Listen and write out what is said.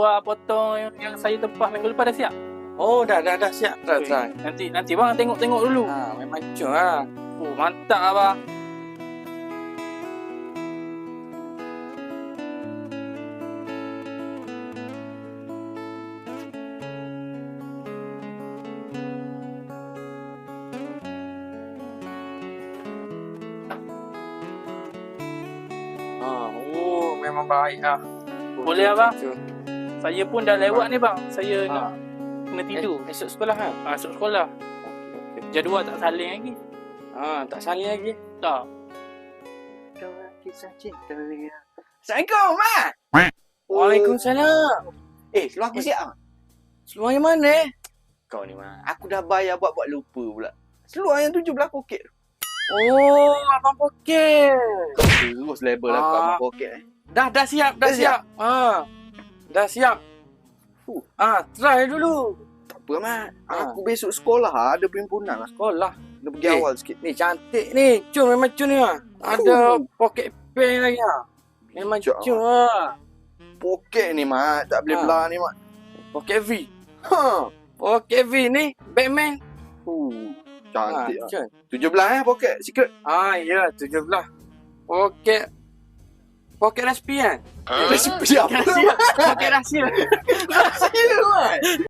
awak potong yang, saya tempah minggu lepas dah siap? Oh, dah, dah, dah siap. Okey. try. Nanti nanti bang tengok-tengok dulu. Ha, memang cun ha. Oh, mantap abang. Ha, oh, memang baik ah. Boleh, Cun, abang? Saya pun dah lewat ni bang. Saya Ha. nak kena tidur. Eh, esok sekolah kan? Masuk sekolah. Okey, okey. Jadual tak saling lagi. Ha, tak saling lagi. Tak. Kisah cinta ya. Assalamualaikum, Mak. Waalaikumsalam. Eh, seluar aku siap ah. Seluar yang mana eh? Kau ni, Mak. Aku dah bayar buat-buat lupa pula. Seluar yang tujuh belah poket. Oh, abang poket. Kau terus label aku Ah. abang poket eh. Dah, dah siap, dah Dah siap. Ha. Dah siap. Fuh. Ah, try dulu. Tak apa, Mat. Ah. Aku besok sekolah ah, ada perhimpunan lah. Sekolah. Dia pergi Eh. awal sikit. Ni cantik ni. Cun memang cun ni ah. Ada poket pen lagi ah. Memang Cun. cun ah. Poket ni mat, tak boleh Ah. belah ni mat. Poket V. Ha. Poket V ni Batman. Uh, cantik ah. Cun. Tujuh belah eh poket secret. Ah, ya, tujuh belah. Poket Poket resipi kan? Ah. Rahsia. Poket rahsia. Rahsia mat.